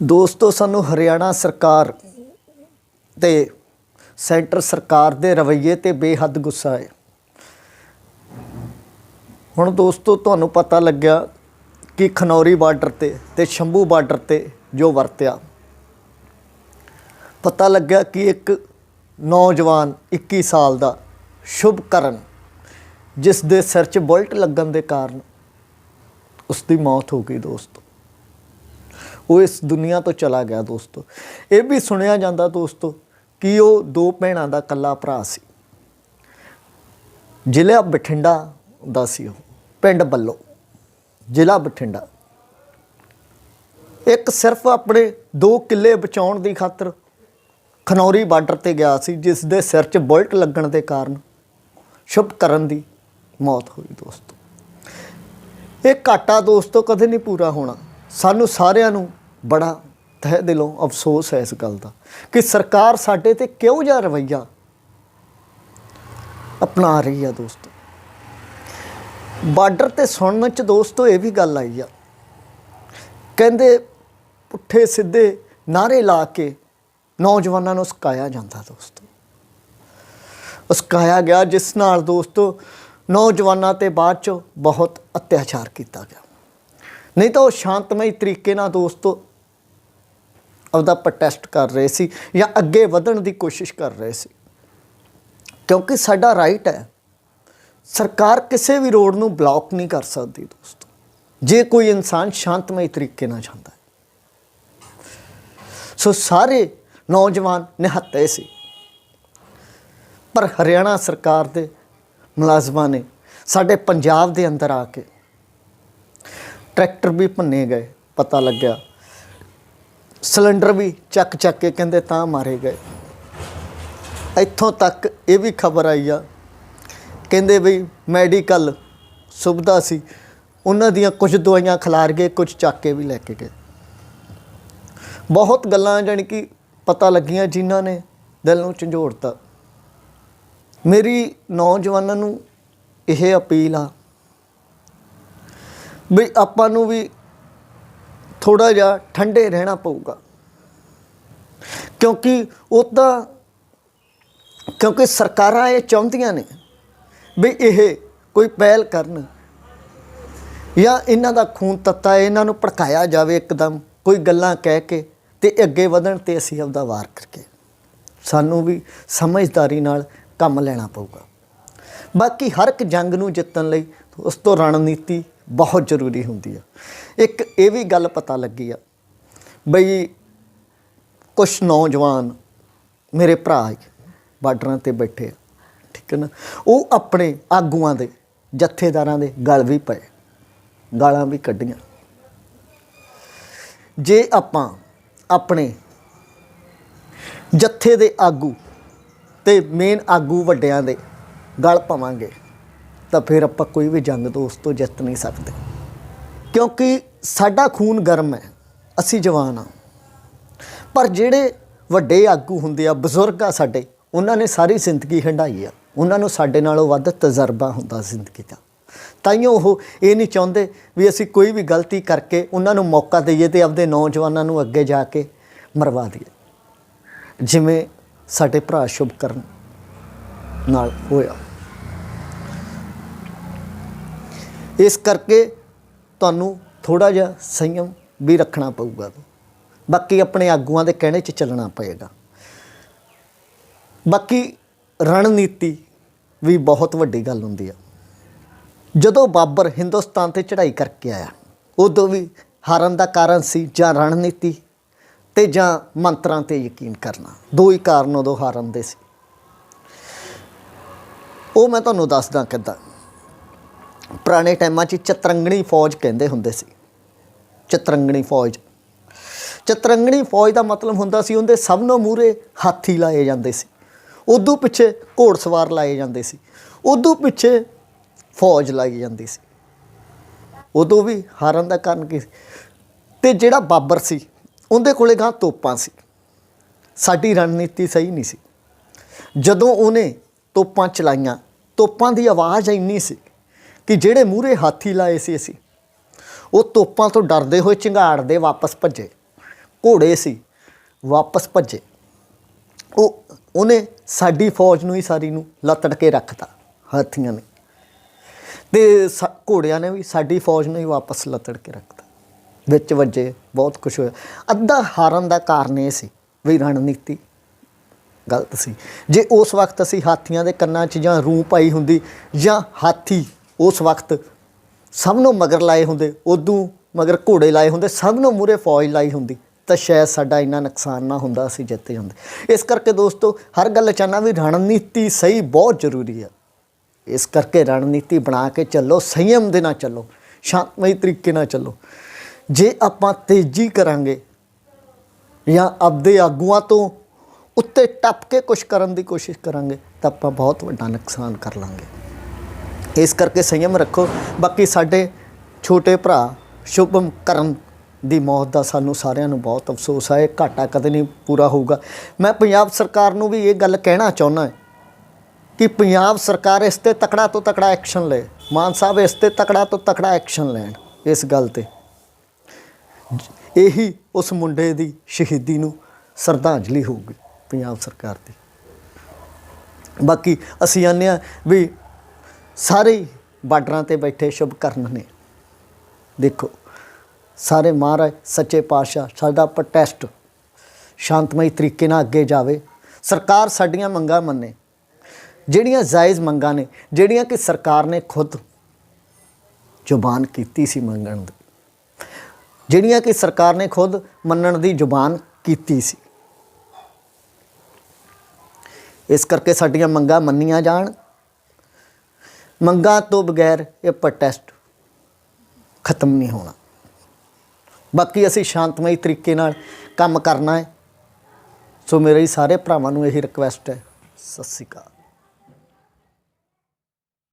ਦੋਸਤੋ, ਸਾਨੂੰ ਹਰਿਆਣਾ ਸਰਕਾਰ ਤੇ ਸੈਂਟਰ ਸਰਕਾਰ ਦੇ ਰਵੱਈਏ ਤੇ ਬੇਹੱਦ ਗੁੱਸਾ ਹੈ। ਹੁਣ ਦੋਸਤੋ, ਤੁਹਾਨੂੰ ਪਤਾ ਲੱਗਿਆ ਕਿ ਖਨੌਰੀ ਬਾਰਡਰ ਤੇ ਤੇ ਸ਼ੰਭੂ ਬਾਰਡਰ ਤੇ ਜੋ ਵਰਤਿਆ, ਪਤਾ ਲੱਗਿਆ ਕਿ ਇੱਕ ਨੌਜਵਾਨ 21 ਸਾਲ ਦਾ ਸ਼ੁਭਕਰਨ ਜਿਸ ਦੇ ਸਿਰ 'ਚ ਬੁਲਟ ਲੱਗਣ ਦੇ ਕਾਰਨ ਉਸ ਦੀ ਮੌਤ ਹੋ ਗਈ ਦੋਸਤੋ। ਉਹ ਇਸ ਦੁਨੀਆ ਤੋਂ ਚਲਾ ਗਿਆ ਦੋਸਤੋ। ਇਹ ਵੀ ਸੁਣਿਆ ਜਾਂਦਾ ਦੋਸਤੋ ਕਿ ਉਹ ਦੋ ਭੈਣਾਂ ਦਾ ਇਕੱਲਾ ਭਰਾ ਸੀ। ਜ਼ਿਲ੍ਹਾ ਬਠਿੰਡਾ ਦਾ ਸੀ ਉਹ, ਪਿੰਡ ਬੱਲੋ, ਜ਼ਿਲ੍ਹਾ ਬਠਿੰਡਾ। ਇੱਕ ਸਿਰਫ ਆਪਣੇ ਦੋ ਕਿੱਲੇ ਬਚਾਉਣ ਦੀ ਖਾਤਰ ਖਨੌਰੀ ਬਾਰਡਰ ਤੇ ਗਿਆ ਸੀ, ਜਿਸ ਦੇ ਸਿਰ 'ਚ ਬੁਲਟ ਲੱਗਣ ਦੇ ਕਾਰਨ ਸ਼ੁਭ ਕਰਨ ਦੀ ਮੌਤ ਹੋਈ ਦੋਸਤੋ। ਇਹ ਘਾਟਾ ਦੋਸਤੋ ਕਦੇ ਨਹੀਂ ਪੂਰਾ ਹੋਣਾ। ਸਾਨੂੰ ਸਾਰਿਆਂ ਨੂੰ ਬੜਾ ਤਹਿ ਦਿਲੋਂ ਅਫਸੋਸ ਹੈ ਇਸ ਗੱਲ ਦਾ ਕਿ ਸਰਕਾਰ ਸਾਡੇ ਤੇ ਕਿਉਂ ਜਿਹਾ ਰਵੱਈਆ ਅਪਣਾ ਰਹੀ ਆ ਦੋਸਤੋ। ਬਾਰਡਰ ਤੇ ਸੁਣਨ ਚ ਦੋਸਤੋ ਇਹ ਵੀ ਗੱਲ ਆਈ ਆ। ਕਹਿੰਦੇ ਪੁੱਠੇ ਸਿੱਧੇ ਨਾਰੇ ਲਾ ਕੇ ਨੌਜਵਾਨਾਂ ਨੂੰ ਸਕਾਇਆ ਜਾਂਦਾ ਦੋਸਤੋ। ਉਸਕਾਇਆ ਗਿਆ ਜਿਸ ਨਾਲ ਦੋਸਤੋ ਨੌਜਵਾਨਾਂ ਤੇ ਬਾਅਦ ਚ ਬਹੁਤ ਅਤਿਆਚਾਰ ਕੀਤਾ ਗਿਆ। ਨਹੀਂ ਤਾਂ ਉਹ ਸ਼ਾਂਤਮਈ ਤਰੀਕੇ ਨਾਲ ਦੋਸਤੋ ਆਪਦਾ ਪ੍ਰੋਟੈਸਟ ਕਰ ਰਹੇ ਸੀ ਜਾਂ ਅੱਗੇ ਵਧਣ ਦੀ ਕੋਸ਼ਿਸ਼ ਕਰ ਰਹੇ ਸੀ। ਕਿਉਂਕਿ ਸਾਡਾ ਰਾਈਟ ਹੈ। ਸਰਕਾਰ ਕਿਸੇ ਵੀ ਰੋਡ ਨੂੰ ਬਲੌਕ ਨਹੀਂ ਕਰ ਸਕਦੀ ਦੋਸਤੋ। ਜੇ ਕੋਈ ਇਨਸਾਨ ਸ਼ਾਂਤਮਈ ਤਰੀਕੇ ਨਾਲ ਜਾਂਦਾ ਹੈ। ਸੋ ਸਾਰੇ ਨੌਜਵਾਨ ਨਿਹੱਤੇ ਸੀ। ਪਰ ਹਰਿਆਣਾ ਸਰਕਾਰ ਦੇ ਮੁਲਾਜ਼ਮਾਂ ਨੇ ਸਾਡੇ ਪੰਜਾਬ ਦੇ ਅੰਦਰ ਆ ਕੇ ਟਰੈਕਟਰ ਵੀ ਭੰਨੇ ਗਏ, ਪਤਾ ਲੱਗਿਆ। ਸਿਲੰਡਰ ਵੀ ਚੱਕ ਚੱਕ ਕੇ ਕਹਿੰਦੇ ਤਾਂ ਮਾਰੇ ਗਏ। ਇੱਥੋਂ ਤੱਕ ਇਹ ਵੀ ਖਬਰ ਆਈ ਆ, ਕਹਿੰਦੇ ਵੀ ਮੈਡੀਕਲ ਸੁਵਿਧਾ ਸੀ, ਉਹਨਾਂ ਦੀਆਂ ਕੁਝ ਦਵਾਈਆਂ ਖਿਲਾਰ ਗਏ ਕੁਝ ਚੱਕ ਕੇ ਵੀ ਲੈ ਕੇ ਗਏ। ਬਹੁਤ ਗੱਲਾਂ ਜਾਣੀ ਕਿ ਪਤਾ ਲੱਗੀਆਂ ਜਿਨ੍ਹਾਂ ਨੇ ਦਿਲ ਨੂੰ ਝੰਜੋੜਤਾ। ਮੇਰੀ ਨੌਜਵਾਨਾਂ ਨੂੰ ਇਹ ਅਪੀਲ ਆ ਵੀ ਆਪਾਂ ਨੂੰ ਵੀ ਥੋੜਾ ਜਿਹਾ ਠੰਡੇ ਰਹਿਣਾ ਪਊਗਾ। ਕਿਉਂਕਿ ਉਹ ਤਾਂ ਕਿਉਂਕਿ ਸਰਕਾਰਾਂ ਇਹ ਚਾਹੁੰਦੀਆਂ ਨੇ ਵੀ ਇਹ ਕੋਈ ਪਹਿਲ ਕਰਨ ਜਾਂ ਇਹਨਾਂ ਦਾ ਖੂਨ ਤੱਤਾ ਹੈ, ਇਹਨਾਂ ਨੂੰ ਭੜਕਾਇਆ ਜਾਵੇ ਇੱਕਦਮ ਕੋਈ ਗੱਲਾਂ ਕਹਿ ਕੇ ਤੇ ਅੱਗੇ ਵਧਣ ਤੇ ਅਸੀਂ ਆਪਦਾ ਵਾਰ ਕਰਕੇ ਸਾਨੂੰ ਵੀ ਸਮਝਦਾਰੀ ਨਾਲ ਕੰਮ ਲੈਣਾ ਪਊਗਾ। ਬਾਕੀ ਹਰ ਇੱਕ ਜੰਗ ਨੂੰ ਜਿੱਤਣ ਲਈ ਉਸ ਤੋਂ ਰਣਨੀਤੀ ਬਹੁਤ ਜ਼ਰੂਰੀ ਹੁੰਦੀ ਆ। ਇੱਕ ਇਹ ਵੀ ਗੱਲ ਪਤਾ ਲੱਗੀ ਆ ਬਈ ਕੁਝ ਨੌਜਵਾਨ ਮੇਰੇ ਭਰਾ ਬਾਰਡਰਾਂ ਤੇ ਬੈਠੇ ਆ, ਠੀਕ ਹੈ ਨਾ? ਉਹ ਆਪਣੇ ਆਗੂਆਂ ਦੇ, ਜਥੇਦਾਰਾਂ ਦੇ ਗਲ ਵੀ ਪਏ, ਗਾਲਾਂ ਵੀ ਕੱਢੀਆਂ। ਜੇ ਆਪਾਂ ਆਪਣੇ ਜੱਥੇ ਦੇ ਆਗੂ ਤੇ ਮੇਨ ਆਗੂ ਵੱਡਿਆਂ ਦੇ ਗਲ ਪਾਵਾਂਗੇ ਤਾਂ ਫਿਰ ਆਪਾਂ ਕੋਈ ਵੀ ਜੰਗ ਦੋਸਤੋ ਜਿੱਤ ਨਹੀਂ ਸਕਦੇ। ਕਿਉਂਕਿ ਸਾਡਾ ਖੂਨ ਗਰਮ ਹੈ, ਅਸੀਂ ਜਵਾਨ ਆ ਪਰ ਜਿਹੜੇ ਵੱਡੇ ਆਗੂ ਹੁੰਦੇ ਆ, ਬਜ਼ੁਰਗ ਆ ਸਾਡੇ, ਉਹਨਾਂ ਨੇ ਸਾਰੀ ਜ਼ਿੰਦਗੀ ਹੰਡਾਈ ਆ। ਉਹਨਾਂ ਨੂੰ ਸਾਡੇ ਨਾਲੋਂ ਵੱਧ ਤਜਰਬਾ ਹੁੰਦਾ ਜ਼ਿੰਦਗੀ ਦਾ। ਤਾਈਓ ਉਹ ਇਹ ਨਹੀਂ ਚਾਹੁੰਦੇ ਵੀ ਅਸੀਂ ਕੋਈ ਵੀ ਗਲਤੀ ਕਰਕੇ ਉਹਨਾਂ ਨੂੰ ਮੌਕਾ ਦਈਏ ਤੇ ਆਪਦੇ ਨੌਜਵਾਨਾਂ ਨੂੰ ਅੱਗੇ ਜਾ ਕੇ ਮਰਵਾ ਦਈਏ। ਜਿਵੇਂ ਸਾਡੇ ਭਰਾ ਸ਼ੁਭਕਰਨ ਨਾਲ ਹੋਇਆ। ਇਸ ਕਰਕੇ ਤੁਹਾਨੂੰ ਥੋੜਾ ਜਿਹਾ ਸੰਯਮ ਵੀ ਰੱਖਣਾ ਪਊਗਾ। ਬਾਕੀ ਆਪਣੇ ਆਗੂਆਂ ਦੇ ਕਹਿਣੇ 'ਚ ਚੱਲਣਾ ਪਏਗਾ। ਬਾਕੀ ਰਣਨੀਤੀ ਵੀ ਬਹੁਤ ਵੱਡੀ ਗੱਲ ਹੁੰਦੀ ਆ। ਜਦੋਂ ਬਾਬਰ ਹਿੰਦੁਸਤਾਨ ਤੇ ਚੜ੍ਹਾਈ ਕਰਕੇ ਆਇਆ, ਉਦੋਂ ਵੀ ਹਾਰਨ ਦਾ ਕਾਰਨ ਸੀ ਜਾਂ ਰਣਨੀਤੀ ਤੇ ਜਾਂ ਮੰਤਰਾਂ ਤੇ ਯਕੀਨ ਕਰਨਾ। ਦੋ ਹੀ ਕਾਰਨ ਉਦੋਂ ਹਾਰਨ ਦੇ ਸੀ। ਉਹ ਮੈਂ ਤੁਹਾਨੂੰ ਦੱਸਦਾ ਕਿੱਦਾਂ। ਪੁਰਾਣੇ ਟਾਈਮਾਂ 'ਚ ਚਤਰੰਗਣੀ ਫੌਜ ਕਹਿੰਦੇ ਹੁੰਦੇ ਸੀ। ਚਤਰੰਗਣੀ ਫੌਜ। ਚਤਰੰਗਣੀ ਫੌਜ ਦਾ ਮਤਲਬ ਹੁੰਦਾ ਸੀ ਉਹਦੇ ਸਭ ਨੂੰ ਮੂਰੇ ਹਾਥੀ ਲਾਏ ਜਾਂਦੇ ਸੀ। ਉਦੋਂ ਪਿੱਛੇ ਘੋੜਸਵਾਰ ਲਾਏ ਜਾਂਦੇ ਸੀ। ਉਦੋਂ ਪਿੱਛੇ ਫੌਜ ਲਾਈ ਜਾਂਦੀ ਸੀ। ਉਦੋਂ ਵੀ ਹਾਰਨ ਦਾ ਕਾਰਨ ਕੀ ਸੀ? ਤੇ ਜਿਹੜਾ ਬਾਬਰ ਸੀ, ਉਹਦੇ ਕੋਲੇ ਗਾਂ ਤੋਪਾਂ ਸੀ। ਸਾਡੀ ਰਣਨੀਤੀ ਸਹੀ ਨਹੀਂ ਸੀ। ਜਦੋਂ ਉਹਨੇ ਤੋਪਾਂ ਚਲਾਈਆਂ, ਤੋਪਾਂ ਦੀ ਆਵਾਜ਼ ਇੰਨੀ ਸੀ ਕਿ ਜਿਹੜੇ ਮੂਹਰੇ ਹਾਥੀ ਲਾਏ ਸੀ ਅਸੀਂ, ਉਹ ਤੋਪਾਂ ਤੋਂ ਡਰਦੇ ਹੋਏ ਝੰਗਾੜਦੇ ਵਾਪਸ ਭੱਜੇ। ਘੋੜੇ ਸੀ, ਵਾਪਸ ਭੱਜੇ। ਉਹ, ਉਹਨੇ ਸਾਡੀ ਫੌਜ ਨੂੰ ਹੀ ਸਾਰੀ ਨੂੰ ਲੱਤੜ ਕੇ ਰੱਖਤਾ, ਹਾਥੀਆਂ ਨੇ। ਤੇ ਸਾ- ਘੋੜਿਆਂ ਨੇ ਵੀ ਸਾਡੀ ਫੌਜ ਨੂੰ ਹੀ ਵਾਪਸ ਲੱਤੜ ਕੇ ਰੱਖਤਾ। ਵਿੱਚ ਵੱਜੇ, ਬਹੁਤ ਕੁਝ ਹੋਇਆ ਅੱਧਾ ਹਾਰਨ ਦਾ ਕਾਰਨ ਇਹ ਸੀ ਵੀ ਰਣਨੀਤੀ ਗਲਤ ਸੀ। ਜੇ ਉਸ ਵਕਤ ਅਸੀਂ ਹਾਥੀਆਂ ਦੇ ਕੰਨਾਂ 'ਚ ਜਾਂ ਰੂਹ ਪਾਈ ਹੁੰਦੀ ਜਾਂ ਹਾਥੀ ਉਸ ਵਕਤ ਸਭ ਨੂੰ ਮਗਰ ਲਾਏ ਹੁੰਦੇ, ਉਦੋਂ ਮਗਰ ਘੋੜੇ ਲਾਏ ਹੁੰਦੇ ਸਭ ਨੂੰ ਮੂਰੇ ਫੌਜ ਲਾਈ ਹੁੰਦੀ, ਤਾਂ ਸ਼ਾਇਦ ਸਾਡਾ ਇੰਨਾ ਨੁਕਸਾਨ ਨਾ ਹੁੰਦਾ, ਅਸੀਂ ਜਿੱਤੇ ਜਾਂਦੇ ਇਸ ਕਰਕੇ ਦੋਸਤੋ, ਹਰ ਗੱਲ ਚਾਹਨਾ ਵੀ ਰਣਨੀਤੀ ਸਹੀ ਬਹੁਤ ਜ਼ਰੂਰੀ ਆ। ਇਸ ਕਰਕੇ ਰਣਨੀਤੀ ਬਣਾ ਕੇ ਚੱਲੋ, ਸੰਯਮ ਦੇ ਨਾਲ ਚੱਲੋ, ਸ਼ਾਂਤਮਈ ਤਰੀਕੇ ਨਾਲ ਚੱਲੋ। ਜੇ ਆਪਾਂ ਤੇਜ਼ੀ ਕਰਾਂਗੇ, ਜਾਂ ਆਪਦੇ ਆਗੂਆਂ ਤੋਂ ਉੱਤੇ ਟੱਪ ਕੇ ਕੁਝ ਕਰਨ ਦੀ ਕੋਸ਼ਿਸ਼ ਕਰਾਂਗੇ, ਤਾਂ ਆਪਾਂ ਬਹੁਤ ਵੱਡਾ ਨੁਕਸਾਨ ਕਰ ਲਾਂਗੇ। ਇਸ ਕਰਕੇ ਸੰਯਮ ਰੱਖੋ। ਬਾਕੀ ਸਾਡੇ ਛੋਟੇ ਭਰਾ ਸ਼ੁਭਮ ਕਰਨ ਦੀ ਮੌਤ ਦਾ ਸਾਨੂੰ ਸਾਰਿਆਂ ਨੂੰ ਬਹੁਤ ਅਫਸੋਸ ਹੈ ਇਹ ਘਾਟਾ ਕਦੇ ਨਹੀਂ ਪੂਰਾ ਹੋਊਗਾ। ਮੈਂ ਪੰਜਾਬ ਸਰਕਾਰ ਨੂੰ ਵੀ ਇਹ ਗੱਲ ਕਹਿਣਾ ਚਾਹੁੰਦਾ ਹਾਂ ਕਿ ਪੰਜਾਬ ਸਰਕਾਰ ਇਸ ਤੇ ਤਕੜਾ ਤੋਂ ਤਕੜਾ ਐਕਸ਼ਨ ਲਏ। ਮਾਨ ਸਾਹਿਬ ਇਸ ਤੇ ਤਕੜਾ ਤੋਂ ਤਕੜਾ ਐਕਸ਼ਨ ਲੈਣ ਇਸ ਗੱਲ ਤੇ। ਇਹੀ ਉਸ ਮੁੰਡੇ ਦੀ ਸ਼ਹੀਦੀ ਨੂੰ ਸ਼ਰਧਾਂਜਲੀ ਹੋਊਗੀ ਪੰਜਾਬ ਸਰਕਾਰ ਦੀ। ਬਾਕੀ ਅਸੀਂ ਆਨੇ ਆ ਵੀ ਸਾਰੇ ਹੀ ਬਾਰਡਰਾਂ ਤੇ ਬੈਠੇ ਸ਼ੁਭ ਕਰਨ ਨੇ। ਦੇਖੋ, ਸਾਰੇ ਮਹਾਰਾਜ, ਸੱਚੇ ਪਾਤਸ਼ਾਹ, ਸਾਡਾ ਪ੍ਰੋਟੈਸਟ ਸ਼ਾਂਤਮਈ ਤਰੀਕੇ ਨਾਲ ਅੱਗੇ ਜਾਵੇ। ਸਰਕਾਰ ਸਾਡੀਆਂ ਮੰਗਾਂ ਮੰਨੇ। ਜਿਹੜੀਆਂ ਜਾਇਜ਼ ਮੰਗਾਂ ਨੇ, ਜਿਹੜੀਆਂ ਕਿ ਸਰਕਾਰ ਨੇ ਖੁਦ ਜ਼ੁਬਾਨ ਕੀਤੀ ਸੀ ਮੰਗਣ ਦੀ। ਜਿਹੜੀਆਂ ਕਿ ਸਰਕਾਰ ਨੇ ਖੁਦ ਮੰਨਣ ਦੀ ਜ਼ੁਬਾਨ ਕੀਤੀ ਸੀ। ਇਸ ਕਰਕੇ ਸਾਡੀਆਂ ਮੰਗਾਂ ਮੰਨੀਆਂ ਜਾਣ। ਮੰਗਾਂ ਤੋਂ ਬਗੈਰ ਇਹ ਪ੍ਰੋਟੈਸਟ ਖਤਮ ਨਹੀਂ ਹੋਣਾ। ਬਾਕੀ ਅਸੀਂ ਸ਼ਾਂਤਮਈ ਤਰੀਕੇ ਨਾਲ ਕੰਮ ਕਰਨਾ ਹੈ। ਸੋ ਮੇਰੇ ਸਾਰੇ ਭਰਾਵਾਂ ਨੂੰ ਇਹੀ ਰਿਕਵੈਸਟ ਹੈ। ਸਤਿ ਸ਼੍ਰੀ ਅਕਾਲ।